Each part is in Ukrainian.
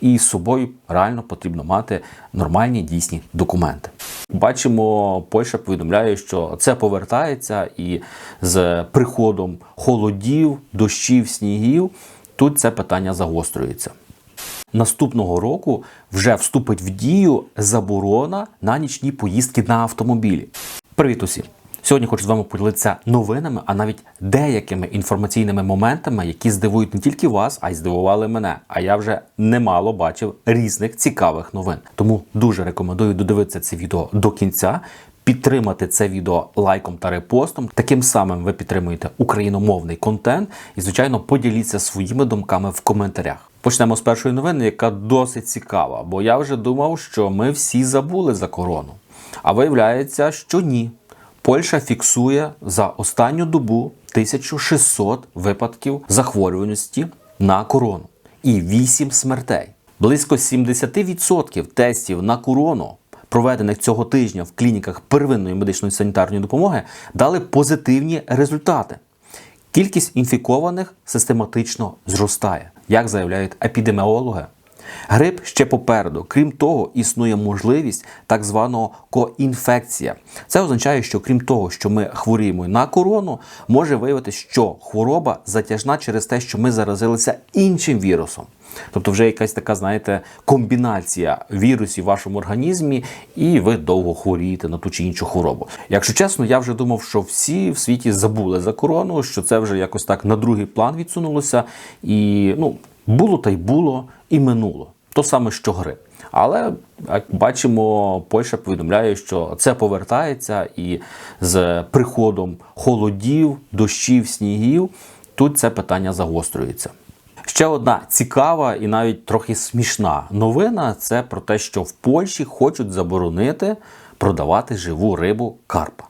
І з собою реально потрібно мати нормальні дійсні документи. Бачимо, Польща повідомляє, що це повертається, і з приходом холодів, дощів, снігів тут це питання загострюється. Наступного року вже вступить в дію заборона на нічні поїздки на автомобілі. Привіт усім! Сьогодні хочу з вами поділитися новинами, а навіть деякими інформаційними моментами, які здивують не тільки вас, а й здивували мене. А я вже немало бачив різних цікавих новин. Тому дуже рекомендую додивитися це відео до кінця. Підтримати це відео лайком та репостом. Таким самим ви підтримуєте україномовний контент і, звичайно, поділіться своїми думками в коментарях. Почнемо з першої новини, яка досить цікава, бо я вже думав, що ми всі забули за корону. А виявляється, що ні. Польща фіксує за останню добу 1600 випадків захворюваності на корону і 8 смертей. Близько 70% тестів на корону, проведених цього тижня в клініках первинної медичної санітарної допомоги, дали позитивні результати. Кількість інфікованих систематично зростає, як заявляють епідеміологи. Грип ще попереду. Крім того, існує можливість так званого коінфекція. Це означає, що крім того, що ми хворіємо на корону, може виявитися, що хвороба затяжна через те, що ми заразилися іншим вірусом. Тобто, вже якась така, знаєте, комбінація вірусів в вашому організмі, і ви довго хворієте на ту чи іншу хворобу. Якщо чесно, я вже думав, що всі в світі забули за корону, що це вже якось так на другий план відсунулося. І ну, було та й було, і минуло. То саме, що грип. Але як бачимо, Польща повідомляє, що це повертається, і з приходом холодів, дощів, снігів тут це питання загострюється. Ще одна цікава і навіть трохи смішна новина це про те, що в Польщі хочуть заборонити продавати живу рибу карпа.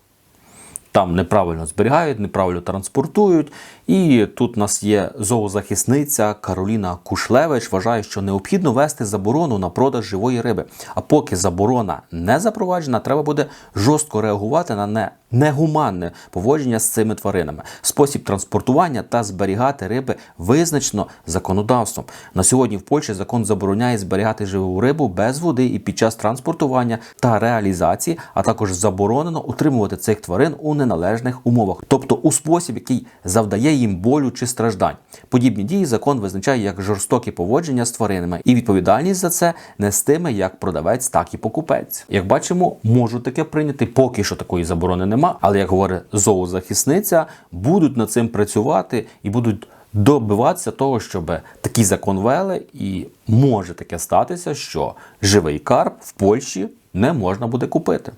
Там неправильно зберігають, неправильно транспортують. І тут у нас є зоозахисниця Кароліна Кушлевич. Вважає, що необхідно вести заборону на продаж живої риби. А поки заборона не запроваджена, треба буде жорстко реагувати на не негуманне поводження з цими тваринами. Спосіб транспортування та зберігати риби визначено законодавством. На сьогодні в Польщі закон забороняє зберігати живу рибу без води і під час транспортування та реалізації, а також заборонено утримувати цих тварин у неналежних умовах, тобто у спосіб, який завдає їм болю чи страждань. Подібні дії закон визначає як жорстокі поводження з тваринами, і відповідальність за це нестиме як продавець, так і покупець. Як бачимо, можуть таке прийняти, поки що такої заборони нема. Але як говорить зоозахисниця, будуть над цим працювати і будуть добиватися того, щоб такий закон вели, і може таке статися, що живий карп в Польщі не можна буде купити.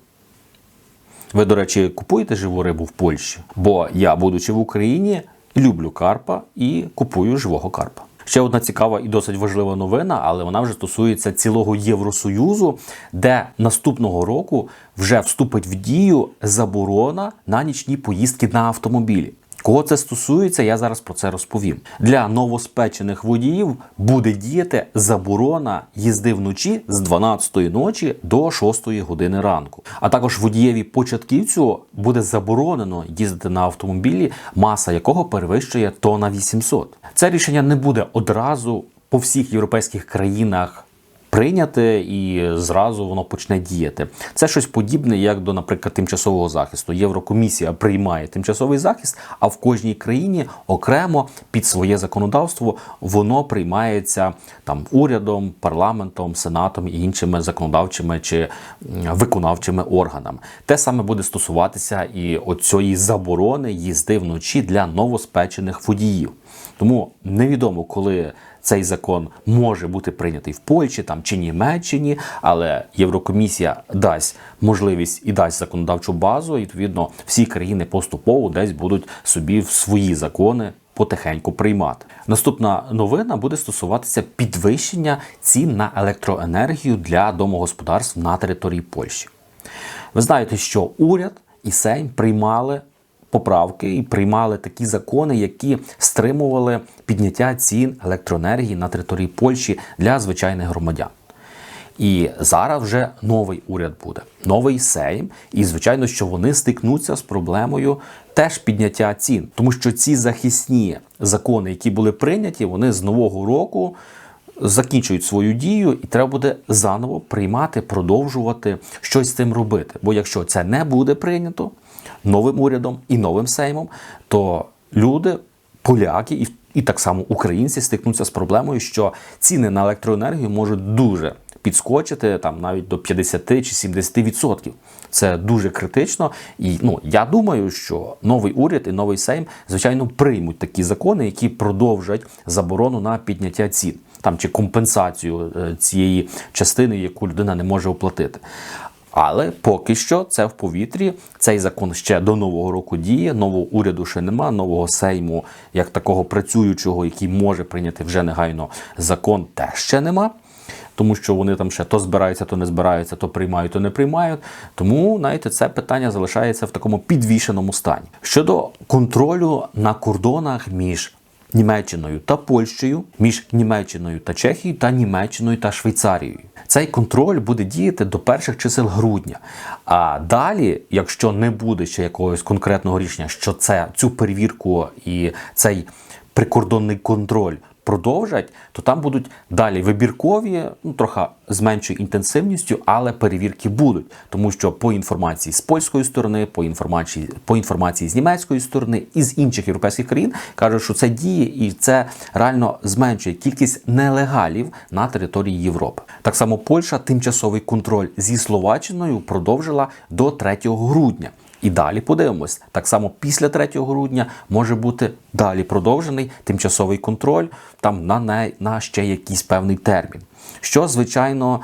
Ви, до речі, купуєте живу рибу в Польщі? Бо я, будучи в Україні, люблю карпа і купую живого карпа. Ще одна цікава і досить важлива новина, але вона вже стосується цілого Євросоюзу, де наступного року вже вступить в дію заборона на нічні поїздки на автомобілі. Кого це стосується, я зараз про це розповім. Для новоспечених водіїв буде діяти заборона їзди вночі з 12 ночі до 6 години ранку. А також водієві початківцю буде заборонено їздити на автомобілі, маса якого перевищує тонна 800. Це рішення не буде одразу по всіх європейських країнах прийняте і зразу воно почне діяти. Це щось подібне, як до, наприклад, тимчасового захисту. Єврокомісія приймає тимчасовий захист, а в кожній країні окремо під своє законодавство воно приймається там урядом, парламентом, сенатом і іншими законодавчими чи виконавчими органами. Те саме буде стосуватися і оцієї заборони їзди вночі для новоспечених водіїв. Тому невідомо, коли цей закон може бути прийнятий в Польщі там чи Німеччині, але Єврокомісія дасть можливість і дасть законодавчу базу. І відповідно всі країни поступово десь будуть собі в свої закони. Потихеньку приймати. Наступна новина буде стосуватися підвищення цін на електроенергію для домогосподарств на території Польщі. Ви знаєте, що уряд і Сейм приймали поправки і приймали такі закони, які стримували підняття цін електроенергії на території Польщі для звичайних громадян. І зараз вже новий уряд буде, новий сейм, і звичайно, що вони стикнуться з проблемою теж підняття цін, тому що ці захисні закони, які були прийняті, вони з нового року закінчують свою дію, і треба буде заново приймати, продовжувати щось з цим робити. Бо якщо це не буде прийнято новим урядом і новим сеймом, то люди, поляки і, і так само українці стикнуться з проблемою, що ціни на електроенергію можуть дуже підскочити там навіть до 50 чи 70%. Це дуже критично. І ну я думаю, що новий уряд і новий сейм звичайно приймуть такі закони, які продовжать заборону на підняття цін там чи компенсацію е, цієї частини, яку людина не може оплатити. Але поки що це в повітрі. Цей закон ще до нового року діє. Нового уряду ще нема, нового сейму, як такого працюючого, який може прийняти вже негайно закон, теж ще нема. Тому що вони там ще то збираються, то не збираються, то приймають, то не приймають. Тому, знаєте, це питання залишається в такому підвішеному стані. Щодо контролю на кордонах між Німеччиною та Польщею, між Німеччиною та Чехією та Німеччиною та Швейцарією. Цей контроль буде діяти до перших чисел грудня. А далі, якщо не буде ще якогось конкретного рішення, що це цю перевірку і цей прикордонний контроль продовжать, то там будуть далі вибіркові, ну трохи з меншою інтенсивністю, але перевірки будуть, тому що по інформації з польської сторони, по інформації по інформації з німецької сторони і з інших європейських країн кажуть, що це діє і це реально зменшує кількість нелегалів на території Європи. Так само Польща тимчасовий контроль зі Словаччиною продовжила до 3 грудня. І далі подивимось. Так само після 3 грудня може бути далі продовжений тимчасовий контроль там на, не, на ще якийсь певний термін. Що, звичайно,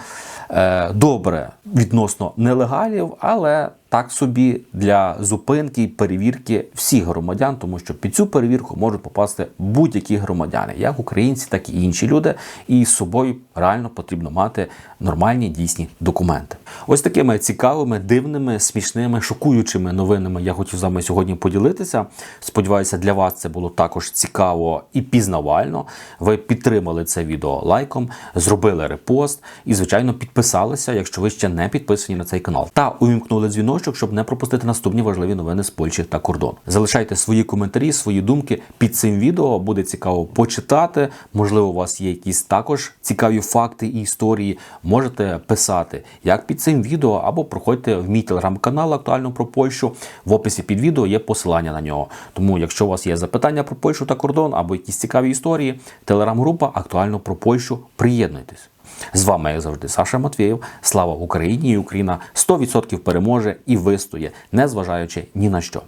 е, добре відносно нелегалів, але так собі для зупинки і перевірки всіх громадян, тому що під цю перевірку можуть попасти будь-які громадяни, як українці, так і інші люди. І з собою реально потрібно мати нормальні дійсні документи. Ось такими цікавими, дивними, смішними, шокуючими новинами я хотів з вами сьогодні поділитися. Сподіваюся, для вас це було також цікаво і пізнавально. Ви підтримали це відео лайком, зробили репост і, звичайно, підписалися, якщо ви ще не підписані на цей канал, та увімкнули дзвіночок, щоб не пропустити наступні важливі новини з Польщі та кордону. Залишайте свої коментарі, свої думки під цим відео. Буде цікаво почитати. Можливо, у вас є якісь також цікаві факти і історії. Можете писати як під цим відео, або проходьте в мій телеграм-канал актуально про Польщу. В описі під відео є посилання на нього. Тому, якщо у вас є запитання про Польщу та кордон, або якісь цікаві історії, телеграм-група актуально про Польщу. Приєднуйтесь. З вами, як завжди, Саша Матвєєв. Слава Україні! І Україна 100% переможе і вистоє, незважаючи ні на що.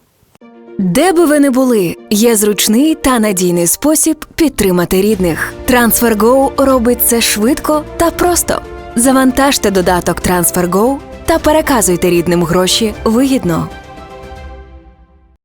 Де би ви не були, є зручний та надійний спосіб підтримати рідних. TransferGo робить це швидко та просто. Завантажте додаток TransferGo та переказуйте рідним гроші вигідно.